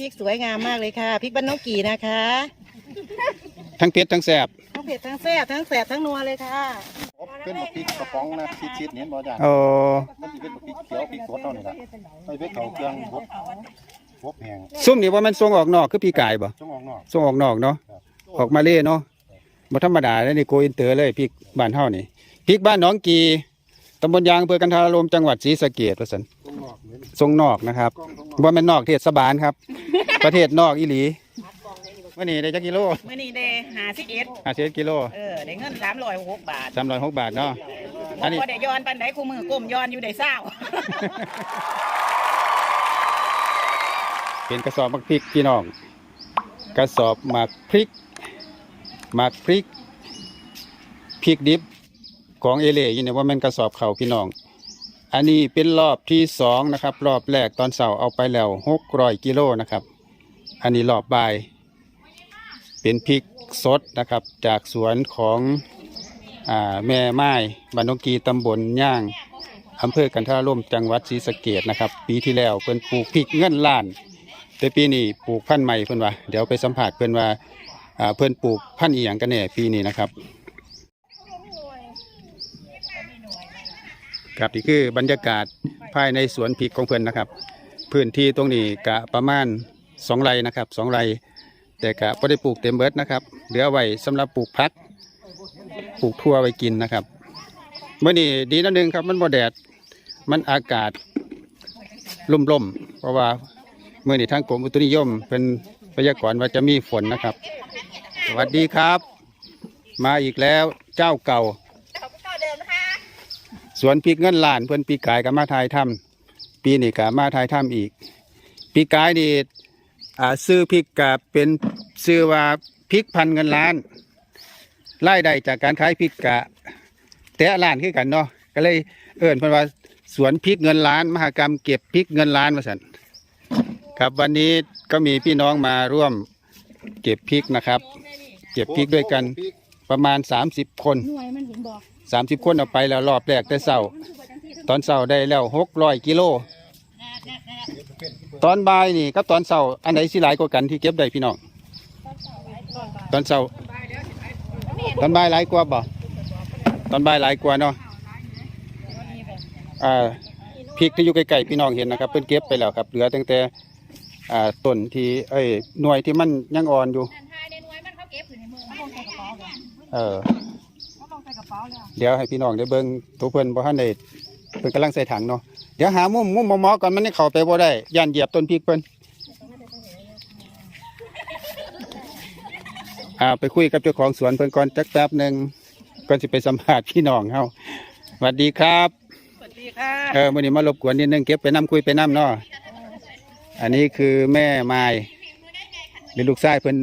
พริกสวยงามมากเลยค่ะพริกบ้านน้องกี่นะคะทั้งเผ็ดทั้งแสบทั้งเผ็ดทั้งแซ่บทั้งแสบทั้งนัวเลยค่ะเป็นบักพริกกระป๋องนะชิดๆเห็นบ่จ้ะโอ้มันสิเป็นบักพริกเขียวพริกสดเท่านี้ล่ะใส่ไปเข้าเครื่องบดบดแห้งซุ่มนี่ว่ามันส่งออกนอกคือปีกายบ่จงออกนอกส่งออกนอกเนาะออกมาเล่เนาะบ่ธรรมดาเลยนี่โกอินเตอร์เลยพริกบ้านเฮานี่พริกบ้านหน้องกี ตำบลยางอำเภอกันทารลมจังหวัดศรีสะเกษว่าซั่นจงออกเหมือนส่งนอกนะครับกล้องจงออกว่าแม่นนอกเทศบาลครับ ประเทศนอกอีหลีวันนี้ได้จักกิโลเมื่อนี้ได้หาสิบเอ็ด51กิโลเออได้เงินสามร้อยหกบาท306บาทเนาะ อันนี้ พอได้ย้อนปันไดคู่มือก้มย้อนอยู่ได้เศร้า เป็นกระสอบหมักพริกพี่น้อง กระสอบหมักพริกหมักพริกพริกดิบ ของเอเล่ยินเนี่ยว่ามันกระสอบเข่าพี่น้อง อันนี้เป็นรอบที่สองนะครับ รอบแรกตอนเสาร์เอาไปแล้วหกร้อยกิโลนะครับ อันนี้รอบบ่าย เป็นพริกสดนะครับ จากสวนของอแม่ไม้บานนกีตำบลย่างอำเภอกันทาล่มจังหวัดศรีสะเกดนะครับ ปีที่แล้วเพิ่นปลูกพริกเงินล้าน แต่ปีนี้ปลูกพันธุ์ใหม่เพิ่นว่า เดี๋ยวไปสัมผัสเพิ่นว่าอ่าเพิ่นปลูกพันธุ์อีหยังกันแน่ปีนี้นะครับ ครับนี่คือบรรยากาศภายในสวนพริกของเพิ่นนะครับ พื้นที่ตรงนี้กะประมาณสองไร่นะครับสองไร่แต่กะไม่ได้ปลูกเต็มเบิดนะครับ เหลือไว้สำหรับปลูกพักปลูกทั่วไว้กินนะครับเมื่อนี้ดีนิดนึงครับมันบ่แดดมันอากาศร่มๆเพราะว่าเมื่อนี้ทางกรมอุตุนิยม เป็นพยากรณ์ว่าจะมีฝนนะครับ สวัสดีครับ มาอีกแล้วเจ้าเก่า สวนพริกเงินล้านเพื่อนปีกายกับมาทายถ้ำปีนี้กับมาทายถ้ำอีก ปีกายนี่อ่าซื้อพริกกับเป็นซื้อว่าพริกพันเงินล้านรายได้จากการขายพริกกะแต่ล้านคือกันเนาะก็เลยเอิ่นเพราะว่าสวนพริกเงินล้านมหกรรมเก็บพริกเงินล้านมาสันครับวันนี้ก็มีพี่น้องมาร่วมเก็บพริกนะครับ เก็บพริกด้วยกันประมาณ 30 คน หน่วยมันเห็นบอก 30คนเอาไปแล้วรอบแรกแต่เศร้าตอนเศร้าได้แล้ว600กิโล ตอนบ่ายนี่กับตอนเศร้าอันไหนสิหลายกว่ากันที่เก็บได้พี่น้องตอนเศร้าตอนบ่ายหลายกว่าบ่ตอนบ่ายหลายกว่าเนาะอ่าพริกที่อยู่ใกล้ๆพี่น้องเห็นนะครับเพิ่นเก็บไปแล้วครับ เหลือตั้งแต่อ่าต้นที่เอ้ยหน่วยที่มันยังอ่อนอยู่เออ เขาลงใส่กระเป๋าเลยเออเขาลงใส่กระเป๋าแล้วเดี๋ยวให้พี่น้องได้เบิ่งตัวเพิ่นบ่ทันได้เพิ่นกำลังใส่ถังเนาะเดี๋ยวหามุมมุมเหมาะๆก่อนมันนี่เข้าไปบ่ได้ย่านเหยียบต้นพริกเพิ่นอ่าไปคุยกับเจ้าของสวนเพิ่นก่อนจักแป๊บหนึงก่อนสิไปสัมภาษณ์พี่น้องเฮาสวัสดีครับสวัสดีค่ะเออวันนี้มารบกวนนิดนึงเก็บไปน้ำคุยไปน้ำเนาะอันนี้คือแม่ไม้หรือลูกชายเพิ่น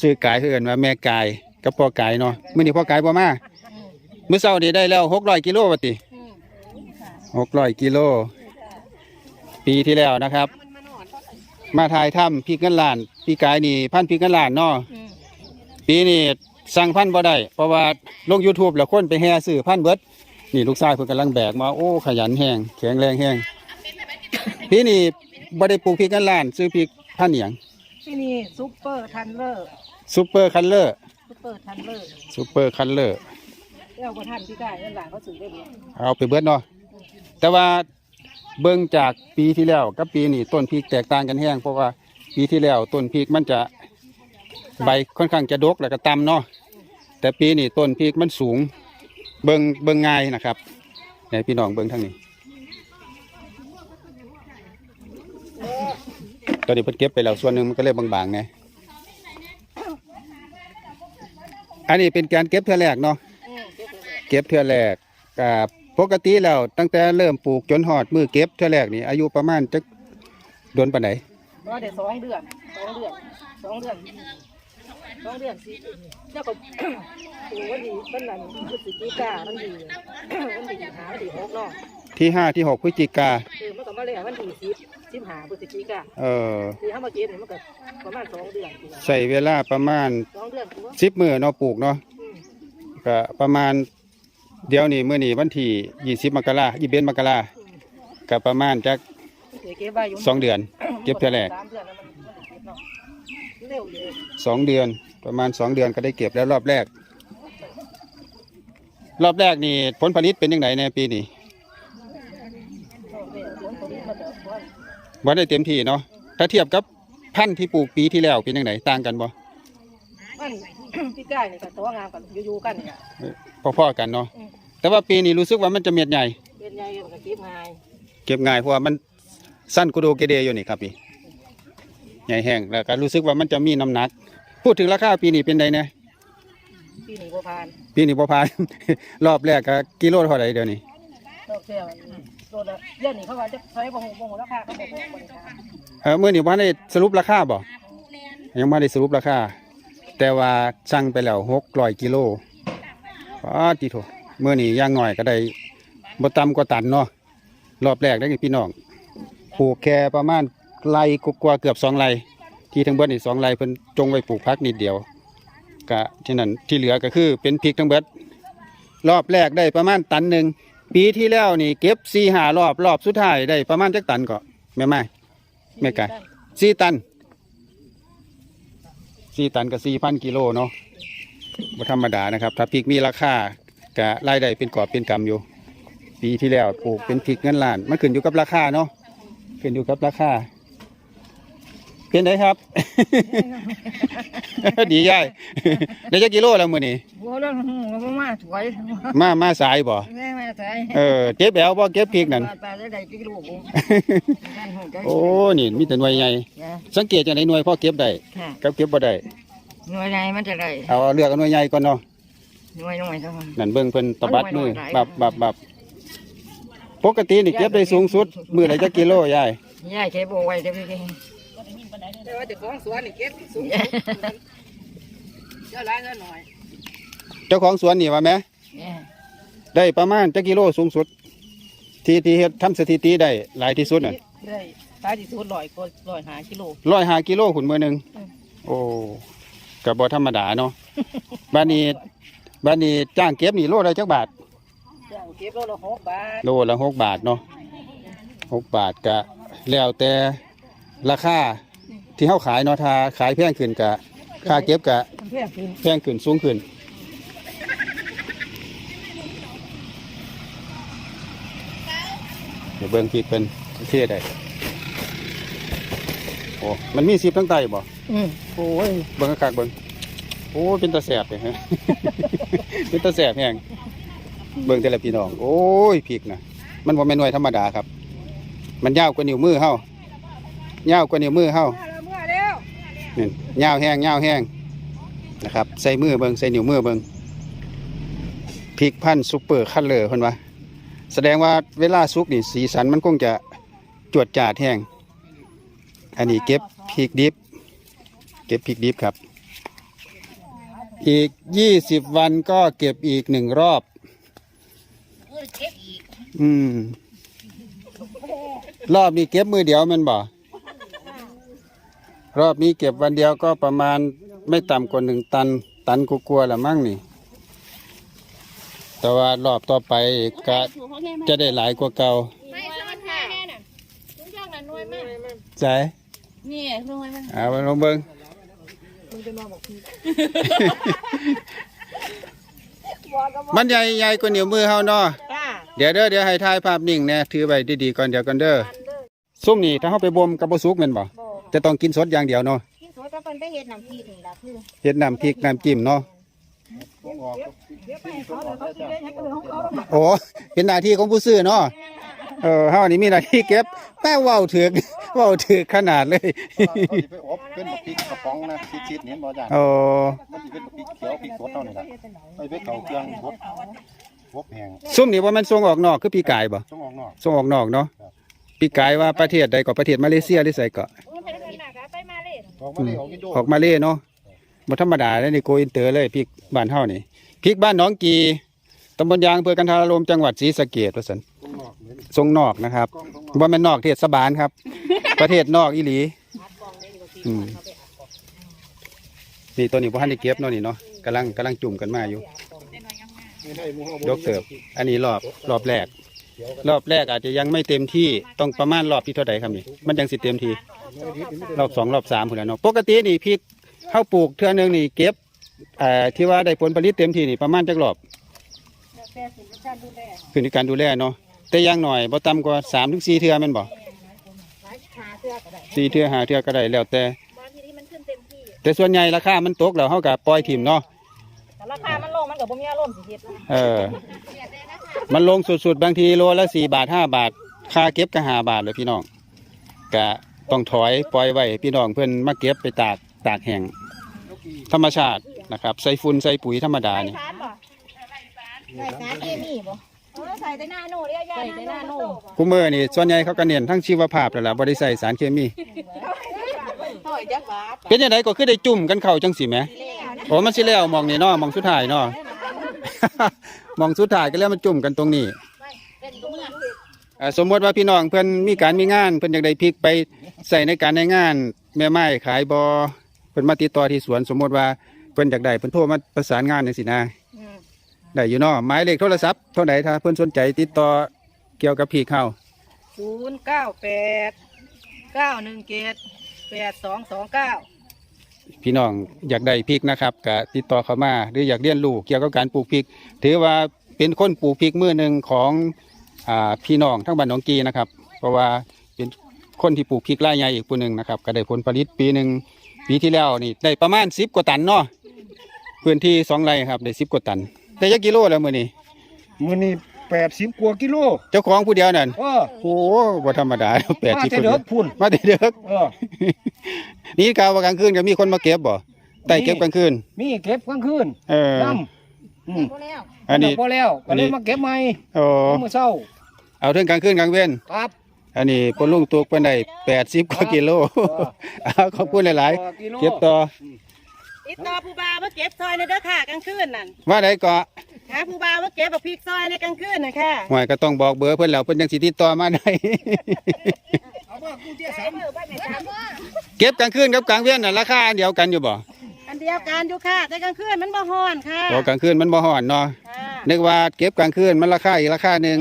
ซื้อกายเพื่อนว่าแม่กายกับพ่อกายเนาะมื่อนี้พ่อกายบ่มาเมื่อเช้านี้ได้แล้วหกร้อยกิโลวะติหกร้อยกิโล ปีที่แล้วนะครับ มาถ่ายถ้ำพี่กันลานพี่กายนี่พันพี่กันลานเนาะปีนี้สั่งพันบ่ได้เพราะว่าลง YouTube แล้วคนไปแห่ซื้อพันเบิดนี่ลูกชายเพิ่นกำลังแบกมาโอ้ขยันแห้งแข็งแรงแห้งพี่นี่บ่ได้ปลูกพริกกันล้าน ซื้อพริกพันธุ์หยังที่นี่ซุปเปอร์ทันเลอร์ซูเปอร์คัลเลอร์ซุปเปอร์ทันเลอร์ซูเปอร์คัลเลอร์ เจ้าประทันที่ได้เงินหลานเขาซื้อได้เลยเอาไปเบิดเนาะแต่ว่าเบิ่งจากปีที่แล้วกับปีนี้ต้นพริกแตกต่างกันแห้งเพราะว่าปีที่แล้วต้นพริกมันจะใบค่อนข้างจะดกแล้วก็ต่ำเนาะแต่ปีนี้ต้นพริกมันสูง เบิ่งเบิ่งง่ายนะครับให้พี่น้องเบิ่งทางนี้ตอนนี้เพิ่นเก็บไปแล้วส่วนหนึ่งมันก็เลยบางๆไงอันนี้เป็นการเก็บเทื่อแรกเนาะ เก็บเทื่อแรกกับปกติแล้วตั้งแต่เริ่มปลูกจนหอดมือเก็บเทื่อแรกนี่อายุประมาณจะโดนปานไหนว่าเดี๋ยวสองเดือนสองเดือนสองเดือนสองเดือนสิแล้วก็โอ้วันนี้วันนั้นพฤศจิกามันดีวันดีหาวันดีหกเนาะที่ห้าที่หกพฤศจิกาเออมันก็มาเลยวันที่สิบสิบหาพฤศจิกาเออที่เขามาเก็บนี่มันก็ประมาณสองเดือนทีละใส่เวลาประมาณสองเดือนตัวสิบมือเนาะปลูกเนาะอืมก็ประมาณ เดี๋ยวนี้มื้อนี้วันที่ยี่สิบมกรายี่สิบเอ็ดมกราก็ประมาณจักเดี๋ยวเก็บไว้อยู่สองเดือน เก็บเทื่อแรกสามเดือนแล้วมันมันเนาะเร็วเลยสองเดือนประมาณสองเดือนก็ได้เก็บแล้วรอบแรก รอบแรกนี่ผลผลิตเป็นยังไงในปีนี้รอบแรกผลผลิตมันจะว่าว่าได้เต็มที่เนาะถ้าเทียบกับพันธุ์ที่ปลูกปีที่แล้วเป็นยังไงต่างกันบ่มัน พี่กายนี่ก็ตัวงามกันอยู่ๆกันนี่ล่ะพอๆกันเนาะอืมแต่ว่าปีนี้รู้สึกว่ามันจะเม็ดใหญ่ เป็นใหญ่มันก็เก็บง่ายเก็บง่ายเพราะว่ามันสั้นกุโดเกเดอยู่นี่ครับพี่ใหญ่แห้งแล้วก็รู้สึกว่ามันจะมีน้ำหนัก พูดถึงราคาปีนี้เป็นไดเนี่ยปีนี้บ่ผ่านปีนี้พอพาน รอบแรกก็กิโลเท่าไหร่เดี๋ยวนี้ดอกแก้วมันตัวละเดี๋ยวนี้เขาว่าจะใช้บ่ฮู้บ่ฮู้ราคาเขาบ่ฮู้บ่ได้ถามเออเมื่อนี้ว่าได้สรุปราคาบ่ยังไม่ได้สรุปราคา แต่ว่าสั่งไปแล้วหกร้อยกิโลป้าติโถเมื่อนี้ย่างหน่อยก็ได้บ่ต่ำกว่าตันเนาะรอบแรกได้อพี่น้องปลูกแค่ประมาณไร่กว่าเกือบสองไร่ที่ทั้งเบิดนี่สองไร่เพิ่นจงไว้ปลูกพักนิดเดียวกะที่นั่นที่เหลือก็คือเป็นพริกทั้งเบิดรอบแรกได้ประมาณตันหนึ่งปีที่แล้วนี่เก็บสี่หารอบรอบสุดท้ายได้ประมาณจักตันก็แม่ไม้ไม่ไกลสี่ตัน สี่ตันกับสี่พันกิโลเนาะบ่ธรรมดานะครับ ถ้าพริกมีราคากะรายได้เป็นกอบเป็นกำอยู่ ปีที่แล้วปลูกเป็นพริกเงินล้าน มันขึ้นอยู่กับราคาเนาะขึ้นอยู่กับราคา เป็นไงครับ ดีย่ายได้จักกิโลแล้วมื้อนี้บ่แล้วบ่มาสวยมามาสายบ่แม่แม่ใส่เออเก็บแอวบ่เก็บพริกนั่นปลาได้ได้กิโลบ่นั่นฮู้ใจโอ้นี่มีแต่หน่วยใหญ่นะสังเกตจากไหนหน่วยพอเก็บได้ค่ะกับเก็บบ่ได้หน่วยใหญ่มันจะได้เอาเลือกเอาหน่วยใหญ่ก่อนเนาะหน่วยน้อยเท่านั้นนั่นเบิ่งเพิ่นตะบัดมือมันหน่อยๆบับบับบับปกตินี่เก็บได้สูงสุด มือละจักกิโลยายยายเก็บเอาไว้เดี๋ยวพี่ แต่ว่าเจ้าของสวนนี่เก็บสูงเจ้าหลายเจ้าหน่อยเจ้าของสวนนี่ว่าแหมเนี่ยได้ประมาณจักกิโลสูงสุด ที่ที่เฮ็ดทำสถิติได้หลายที่สุดน่ะได้ตายที่สุดร้อยก็ร้อยห้ากิโลร้อยห้ากิโลขุนมือหนึ่งอืมโอ้ก็บ่ธรรมดาเนาะบ้านนี้บ้านนี้จ้างเก็บนี่โลละจักบาทจ้างเก็บโลละหกบาทโลละหกบาทเนาะหกบาทก็แล้วแต่ราคา ที่เฮาขายเนาะถ้าขายแพงขึ้นก็ค่าเก็บก็เพื่อนกินแพงขึ้นสูงขึ้น เดี๋ยวเบิ้งพริกเป็นเทียได้โอ้มันมีสิบทั้งไตบ่อืมโอ้ยเบิ้งกากๆเบิ้งโอ้ยเป็นตาแสบเลยฮะ เป็นตาแสบแห้งเบิ้งแต่ละพี่น้อง โอ้ยพริกนะมันบ่แม่นหน่วยธรรมดาครับ มันยาวกว่านิ้วมือเฮายาวกว่านิ้วมือเฮาเมื่อแล้ว นี่ยาวแห้งยาวแห้งนะครับใส่มือเบิงใส่นิ้วมือเบิงพริกพันธุ์ซุปเปอร์คัลเลอร์คนว่าแสดงว่าเวลาสุกนี่สีสันมันคงจะจวดจาดแห้ง อันนี้เก็บพริกดิบ เก็บพริกดิบครับ อีกยี่สิบวันก็เก็บอีกหนึ่งรอบ อืม รอบนี้เก็บมือเดียวมันบ่ รอบนี้เก็บวันเดียวก็ประมาณไม่ต่ำกว่าหนึ่งตัน ตันกลัวๆละมั่งนี่ แต่ว่ารอบต่อไปก็จะได้หลายกว่าเก่าไม่สมัครแน่น่ะลุงช่างน่ะหน่วยมากใจนี่หน่วยมันเอาไปลองเบิ้งมึงจะมาบอกพี่มันใหญ่ใหญ่กว่านิ้วมือเฮาเนาะป้าเดี๋ยวเด้อเดี๋ยวให้ถ่ายภาพนิ่งแน่ถือไว้ดีๆก่อนเดี๋ยวกันเด้อซุ่มนี่ถ้าเฮาไปบ่มกับบ่สุกแม่นบ่ จะต้องกินสดอย่างเดียวเนาะที่สวยก็เป็นไปเฮ็ดน้ำพริกนี่ล่ะคือ เฮ็ดน้ำพริกน้ำจิ้มเนาะผมออกก็เขาเลยเขาจะได้ให้กันเลยของเขาแล้วโอ้เป็นหน้าที่ของผู้ซื้อเนาะเออเฮานี่มีหน้าที่เก็บแม่เว้าถึกเว้าถึกขนาดเลยเขาสิไปอบเป็นพริกกระป๋องนะชิดๆเห็นบ่จ้ะโอ้มันสิเป็นพริกเขียวพริกสดเท่านี้ล่ะไปไปเขาเครื่องบดบดแห้งซุ่มนี่ว่ามันส่งออกนอกคือปีกายบ่ต้องออกนอก ส่งออกนอกเนาะปีกายว่าประเทศใดก็ประเทศมาเลเซียหรือไสก็ ออกมาเลยออกนี่โดออกมาเลเนาะบ่ธรรมดาเลยนี่โกอินเตอร์เลยพริกบ้านเฮานี่พริกบ้านหนองกีตำบลยางอำเภอกันทารารมจังหวัดศรีสะเกษว่าซั่นต้องนอกเหมือนส่งนอกนะครับกล้องต้องนอกบ่แม่นนอกเทศบาลครับ ประเทศนอกอีหลีอืมนี่ตัวนี้บ่ทันได้เก็บเนาะนี่เนาะกำลังกำลังจุ่มกันมาอยู่ไม่ให้หมู่เฮาบ่ยกเติบ อันนี้รอบรอบแรก รอบแรกอาจจะยังไม่เต็มที่ต้องประมาณรอบที่เท่าไหร่ครับนี่มันยังสิเต็มทีรอบสองรอบสามพุ่นแหล้วเนาะปกตินี่พริกเข้าปลูกเทื่อหนึงนี่เก็บเอ่อที่ว่าได้ผลผลิตเต็มที่นี่ประมาณจักรอบขึ้นในการดูแลเนาะแต่อยังหน่อยบ่ต่ำกว่าสามถึงสี่เทื่อแม่นบ่สี่เทื่อห้าเทื่อก็ได้แล้วแต่บางทีที่มันขึ้นเต็มที่แต่ส่วนใหญ่ราคามันตกแล้วเฮาก็ปล่อยถิ่มเนาะแต่ราคามันลงมันก็บ่มีอารมณ์สิเฮ็ดนะเออ มันลงสุดๆ บางทีโลละสี่บาทห้าบาท ค่าเก็บก็ห้าบาทเลยพี่น้องกะต้องถอยปล่อยไว้พี่น้องเพื่อนมาเก็บไปตากตากแห้งธรรมชาตินะครับใส่ฝุ่นใส่ปุ๋ยธรรมดาใส่นี่สารบ่ใส่สารเคมีบ่เออใส่แต่หน้าโน่เรียกยาใส่แต่หน้าโน่คุมือนี่ส่วนใหญ่เขาก็เน้นทั้งชีวภาพแล้วล่ะบ่ได้ใส่สารเคมี ถอยจักบาทเป็นยังไงก็คือได้จุ่มกันเข้าจังสิแหมโอ้มันสิแล้วมองนี่เนาะมองสุดท้ายเนาะ มองสุดท้ายก็แล้วมันจุ่มกันตรงนี้เอ่อสมมติว่าพี่น้องเพื่อนมีการมีงาน เพื่อนอยากได้พริกไปใส่ในการในงาน แม่ไม้ขายบอเพื่อนมาติดต่อที่สวน สมมติว่าเพื่อนอยากได้เพื่อนโทรมาประสานงานในสินะได้อยู่เนาะหมายเลขโทรศัพท์เท่าไหร่ถ้าเพื่อนสนใจติดต่อเกี่ยวกับพริกเข้าศูนย์เก้าแปดเก้าหนึ่งเจ็ดแปดสองสองเก้า พี่น้องอยากได้พริกนะครับก็ติดต่อเข้ามาหรืออยากเรียนรู้เกี่ยวกับการปลูกพริก ถือว่าเป็นคนปลูกพริกมือหนึ่งของอ่าพี่น้องทั้งบ้านหนองกีนะครับ เพราะว่าเป็นคนที่ปลูกพริกรายใหญ่อีกผู้หนึ่งนะครับก็ได้ผลผลิตปีหนึ่งปีที่แล้วนี่ได้ประมาณสิบกว่าตันเนาะพื้นที่สองไร่ครับได้สิบกว่าตันได้ยักกิโลแล้วมือนี้มื้อนี้80กว่ากิโลเจ้าของผู้เดียวนั่นเออโอ้บ่ธรรมดาแปดมาสิบแต่คนเด็กพุ่นมาแต่เด็กเออ นี่กาวว่ากลางคืนก็มีคนมาเก็บบ่ไต่เก็บกลางคืน มีเก็บกลางคืนเออน้ำอืมบ่แล้วอันนี้พอแล้วก็อันนี้เลยมาเก็บใหม่โอ้มื้อเช้า เอาเรื่องกลางคืนกลางเว้นครับ อันนี้ปนลุงตุกเป็นได้แปดสิบกว่ากิโลเอาขอบคุณหลายต่อกิโลๆเก็บต่อติดต่อผู้บ่าวมาเก็บซอยในเด้อค่ะกลางคืนนั่นว่าไดก็หาผู้บ่าวมาเก็บบักพริกซอยในกลางคืนน่ะค่ะหวยก็ต้องบอกเบอร์เพิ่นแล้วเพิ่นยังสิติดต่อมาได้ เอาว่ากูเตี้ยสามเก็บกลางคืนกับกลางเว้นน่ะราคาอันเดียวกันอยู่บ่อันเดียวกันอยู่ค่ะ แต่กลางคืนมันบ่ฮ้อนค่ะโอ้กลางคืนมันบ่ฮ้อนเนาะค่ะนึกว่าเก็บกลางคืนมันราคาอีกราคาหนึง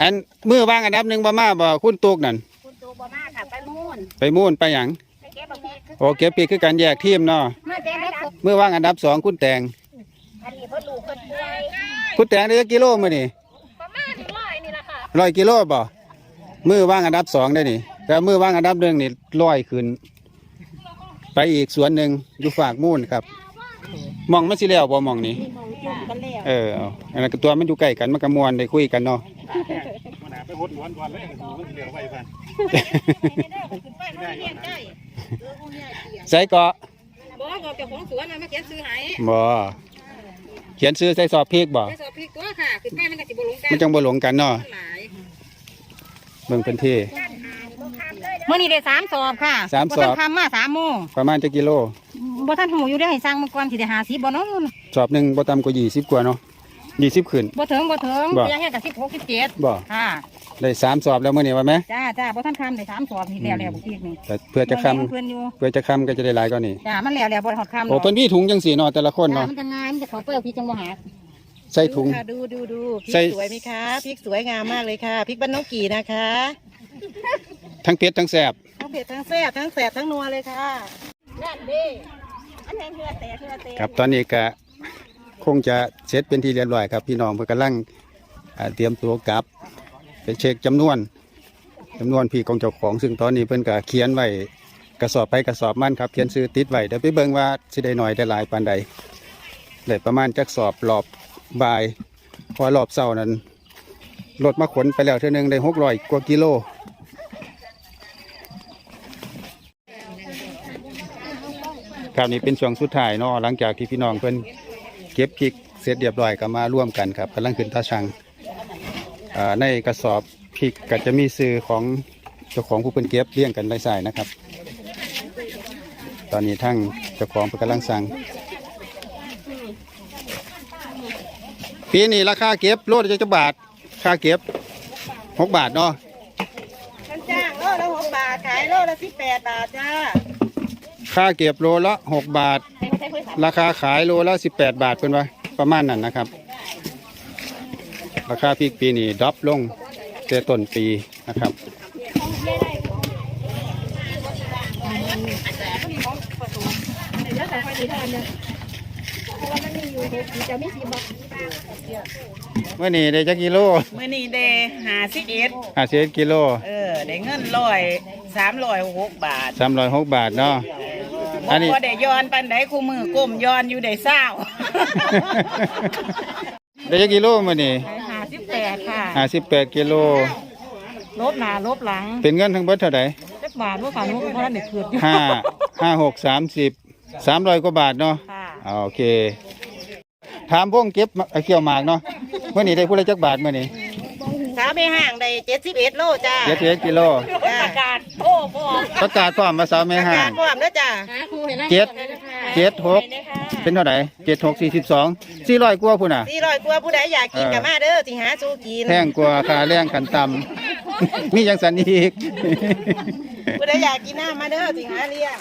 อันมือวางอันดับหนึงบ่มาบ่คุณตุกนั่นคุณตูบ่มาค่ะไปนู่นไปมู่นไปหยังไปเก็บบักพริกโอ้เก็บปีกคือการแยกทีมเนาะมาเก็บบักพริกมือวางอันดับสองคุณแตงอันนี้เพิ่นลูกเพิ่นป่วยคุณแตงได้จักกิโลมื้อนี่ประมาณร้อยนี่ล่ะค่ะร้อยกิโลบ่ มือว่างอันดับสองได้นี่แต่มือว่างอันดับหนึ่งนี่ร้อยขึ้น ไปอีกสวนหนึ่งอยู่ฝากมูนครับมองมันสิแล้วบ่มองนี่มองจุ่มกันแล้วเออเอาอันนั้นก็ตัวมันอยู่ใกล้กันมันก็มวนได้คุยกันเนาะไปหดหวนก่อนเลยดูมันเหลือไว้พันขึ้นไปมันเรียนได้ใส่เกาะบอกบอกเจ้าของสวนน่ะมาเก็บซื้อให้บ่เขียนซื้อใส่สอบพริกบ่ไปสอบพริกตัวค่ะขึ้นไปมันก็สิบ่ลงกันมันจังบ่หลงกันเนาะ หลายเบิ่งพื้นที่มื้อนี้ได้สามสอบค่ะสามสอบ บ่ทันทำมาสามโมงประมาณจักกิโล บ่ทันหูอยู่ได้ให้สร้างมาก่อนสิได้50บ่เนาะสอบหนึ่งบ่ต่ำกว่า20กว่าเนาะ20ขึ้น บ่ถึงบ่ถึงบ่เพียงแค่กับ16 17บ่ค่ะได้สามสอบแล้วมื้อนี้ว่าไหม จ้าจ้าบ่ทันคำได้สามสอบนี่แล้วแล้วบ่อีกนี่แต่เพื่อจะคำเพิ่นอยู่เพื่อจะคำก็จะได้หลายกว่านี้จ้ามันแล้วแล้วบ่ฮอดคำโอ้เพิ่นมีถุงจังสี่เนาะแต่ละคนจ้าเนาะมันจะง่ายมันจะเข้าเปลือกพี่จังบ่หา ใส่ถุงค่ะดูดูดูพริใส่กสวยไหมคะพริกสวยงามมากเลยค่ะพริกบ้านนกกี่นะคะทั้งเผ็ดทั้งแซ่บทั้งเผ็ดทั้งแซ่บทั้งแสบทั้งนัวเลยค่ะนั่นดิอันนี้เหือแตกเหือแตกครับตอนนี้ก็คงจะเสร็จเป็นที่เรียบร้อยครับ พี่น้องเพิ่นกำลังอ่าเตรียมตัวกลับไปเช็คจำนวนจำนวนพี่ของเจ้าของ ซึ่งตอนนี้เพิ่นก็เขียนไว้กระสอบไปกระสอบมันครับเขียนซื้อติดไว้เดี๋ยวไปเบิ่งว่าสิได้หน่อยได้หลายปานใดได้ประมาณจักสอบรอบ บ่ายพอรอบเช้านั้นรถมาขนไปแล้วเท่านึงได้หกร้อยกว่ากิโลครับนี่เป็นช่วงสุดท้ายเนาะหลังจากที่พี่น้องเพิ่นเก็บพริกเสร็จเรียบร้อยก็มาร่วมกันครับกำลังขึ้นตาชังอ่าในกระสอบพริกก็จะมีซื้อของเจ้าของผู้เพิ่นเก็บเลี้ยงกันไร้สายนะครับ ตอนนี้ทั้งเจ้าของเพิ่นกำลังสั่ง ปีนี้ราคาเก็บโลละจะบาท ค่าเก็บหกบาทเนาะฉันจ้างโลละหกบาท ขายโลละสิบแปดบาทจ้า ค่าเก็บโลละหกบาท ราคาขายโลละสิบแปดบาทเป็นว่าประมาณนั้นนะครับ ราคาพริกปีนี้ดรอปลงแต่ต้นปีนะครับ ราะว่ามันมีอยู่จะไม่สีบอกเมื่อนี้ได้จักกิโลมื่อนี้ได้หาสิบเอ็ดห้าสิบกิโลเออได้เงินร้อยสามร้อยหกบาทสามร้อยหกบาทเนาะอันนี้พอได้ย้อนปันได้คู่มือก้มย้อนอยู่ได้เศร้าได้จักกิโลมื่อนี้หาสิบแปดค่ะห้าสิบแปดกิโล ลบหน้าลบหลังเป็นเงินทั้งเบิดเท่าไหร่จักบาทว่าฝันว่าเพราะนั่นเด็กเกิดอยู่ห้าห้าหกสามสิบสามร้อยกว่าบาทเนาะค่ะ อ่าโอเค ถามพวกเก็บมะเกี่ยวหมากเนาะเมื่อนี้ได้ผู้ละจักบาทเมื่อนี้สาวไม่ห่างได้เจ็ดสิบเอ็ดโลจ้าเจ็ดสิบเอ็ดกิโลอากาศโอ้โหประกาศพร้อมมาสาวไม่ห่างพร้อมแล้วจ้าเจ็ดเจ็ดหกเป็นเท่าไหร่เจ็ดหกสี่สิบสองสี่ร้อยกว่าพุ่นอะสี่ร้อยกว่าผู้ใดอยากกินเออกับมาเด้อสิหาสู้กินแพงกว่าค่าแรงขันต่ำมีอย่างสันอีกผู้ใดอยากกินน้ำมาเด้อสิหาเลี้ยง